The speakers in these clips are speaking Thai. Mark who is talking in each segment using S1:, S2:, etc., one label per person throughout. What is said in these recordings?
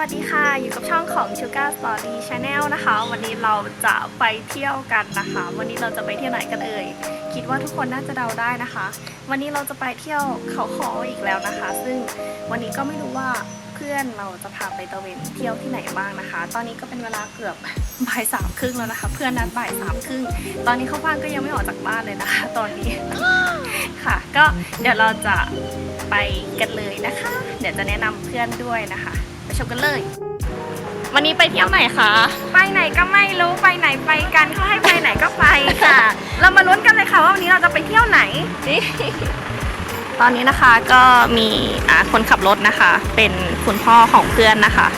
S1: วัสดีค่ะ อยู่กับช่องของ Sugar Story Channel นะคะ วันนี้เราจะไปเที่ยวกันนะคะ วันนี้เราจะไปเที่ยวไหนกันเอ่ย คิดว่าทุกคนน่าจะเดาได้นะคะ วันนี้เราจะไปเที่ยวเขาคออีกแล้วนะคะ ซึ่งวันนี้ก็ไม่รู้ว่าเพื่อนเราจะพาไปตะเวนเที่ยวที่ไหนบ้างนะคะ ตอนนี้ก็เป็นเวลาเกือบบ่ายสามครึ่งแล้วนะคะ เพื่อนนัดบ่ายสามครึ่ง ตอนนี้เข้าบ้านก็ยังไม่ออกจากบ้านเลยนะคะ ตอนนี้ ค่ะ ก็เดี๋ยวเราจะไปกันเลยนะคะ เดี๋ยวจะแนะนำเพื่อนด้วยนะคะ ไปชมกันเลย วันนี้ไปเที่ยวไหนคะ
S2: ไปไหนก็ไม่รู้ไปไหนไปกันเขาให้ไปไหนก็ไปค่ะ เรามาลุ้นกันเลยค่ะว่าวันนี้เราจะไปเที่ยวไหน
S1: ตอนนี้นะคะก็มีอ่าคนขับรถนะคะ เป็นคุณพ่อของเพื่อนนะคะ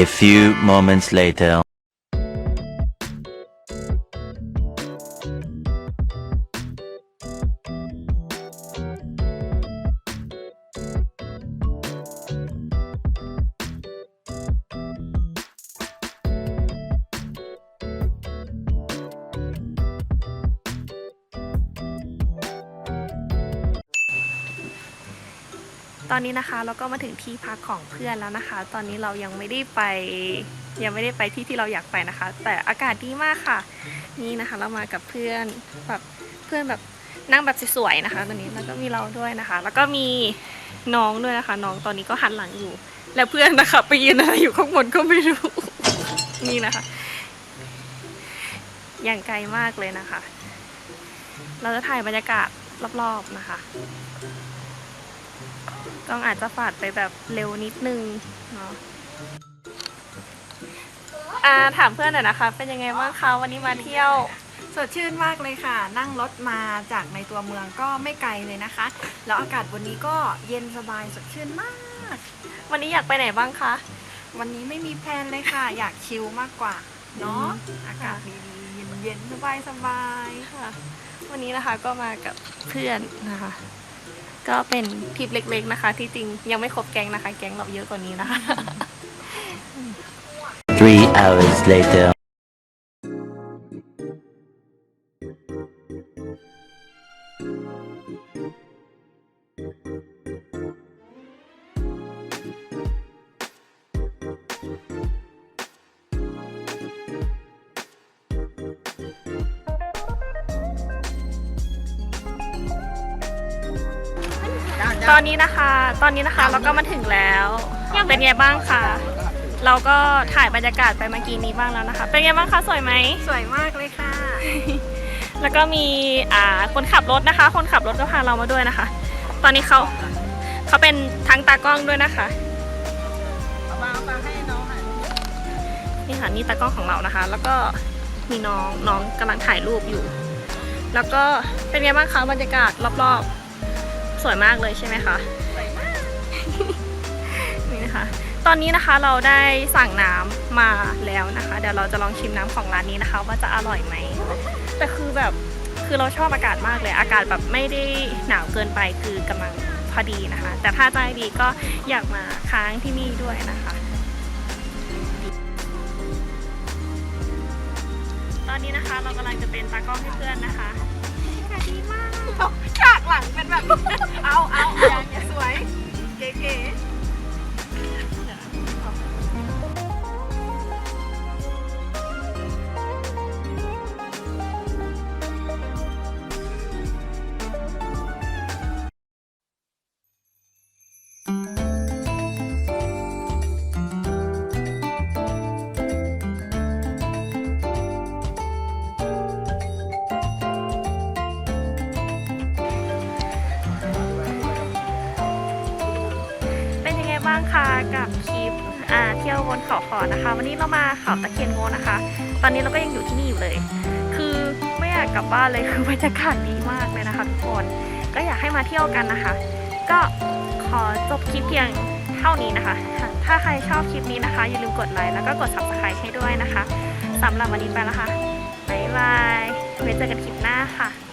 S3: A few moments later.
S1: ตอนนี้นะคะเราก็มาถึงที่พักของเพื่อนแล้วนะคะ ตอนนี้เรายังไม่ได้ไป ยังไม่ได้ไปที่ที่เราอยากไปนะคะ แต่อากาศดีมากค่ะ นี่นะคะเรามากับเพื่อนแบบเพื่อนแบบนั่งแบบสวยๆนะคะ ตอนนี้แล้วก็มีเราด้วยนะคะ แล้วก็มีน้องด้วยนะคะ น้องตอนนี้ก็หันหลังอยู่ แล้วเพื่อนนะคะ ไปยืนอะไรอยู่ข้างบนก็ไม่รู้ นี่นะคะ อย่างไกลมากเลยนะคะ เราจะถ่ายบรรยากาศรอบๆนะคะ กล้องอาจจะฝาดไปแบบเร็วนิดนึงเนาะอ่าถามเพื่อนหน่อยนะคะ เป็นยังไงบ้างคะวันนี้มาเที่ยว
S2: สดชื่นมากเลยค่ะ นั่งรถมาจากในตัวเมืองก็ไม่ไกลเลยนะคะ แล้วอากาศวันนี้ก็เย็นสบายสดชื่นมาก
S1: วันนี้อยากไปไหนบ้างคะ
S2: วันนี้ไม่มีแพลนเลยค่ะ อยากชิลมากกว่าเนาะอากาศดีๆเย็นๆสบายสบายๆ
S1: ค่ะ วันนี้นะคะก็มากับเพื่อนนะคะ ก็เป็นทริปเล็กๆนะคะ ที่จริงยังไม่ครบแก๊งนะคะ แก๊งเราเยอะกว่านี้นะคะ
S3: Three hours later.
S1: ตอนนี้นะคะ ตอนนี้นะคะเราก็มาถึงแล้ว เป็นไงบ้างคะเราก็ถ่ายบรรยากาศไปเมื่อกี้นี้บ้างแล้วนะคะ เป็นไงบ้างคะสวยไหม
S2: สวยมากเลยค่ะ
S1: แล้วก็มีอ่าคนขับรถนะคะ คนขับรถก็พาเรามาด้วยนะคะ ตอนนี้เขาเขาเป็นทั้งตากล้องด้วยนะคะนี่ค่ะนี่ตากล้องของเรานะคะ แล้วก็มีน้องน้องกำลังถ่ายรูปอยู่ แล้วก็เป็นไงบ้างคะบรรยากาศรอบๆ สวยมากเลยใช่ไหมคะ
S2: สวยมาก
S1: นี่นะคะ ตอนนี้นะคะเราได้สั่งน้ำมาแล้วนะคะ เดี๋ยวเราจะลองชิมน้ำของร้านนี้นะคะ ว่าจะอร่อยไหมแต่คือแบบคือเราชอบอากาศมากเลย อากาศแบบไม่ได้หนาวเกินไปคือกำลังพอดีนะคะ แต่ถ้าใจดีก็อยากมาค้างที่นี่ด้วยนะคะ ตอนนี้นะคะเรากำลังจะเป็นตากล้องให้เพื่อนนะคะ
S2: แบบเอาเอาอย่างเงี้ยสวยเก๋ๆ
S1: บ้างคะกับคลิปอ่าเที่ยวบนเขาขอนะคะ วันนี้เรามาเขาตะเคียนโงนะคะ ตอนนี้เราก็ยังอยู่ที่นี่อยู่เลย คือไม่อยากกลับบ้านเลยคือบรรยากาศดีมากเลยนะคะทุกคนก็อยากให้มาเที่ยวกันนะคะ ก็ขอจบคลิปเพียงเท่านี้นะคะ ถ้าใครชอบคลิปนี้นะคะ อย่าลืมกดไลค์แล้วก็กด subscribe ให้ด้วยนะคะสำหรับวันนี้ไปแล้วค่ะบ๊ายบายไว้เจอกันคลิปหน้าค่ะ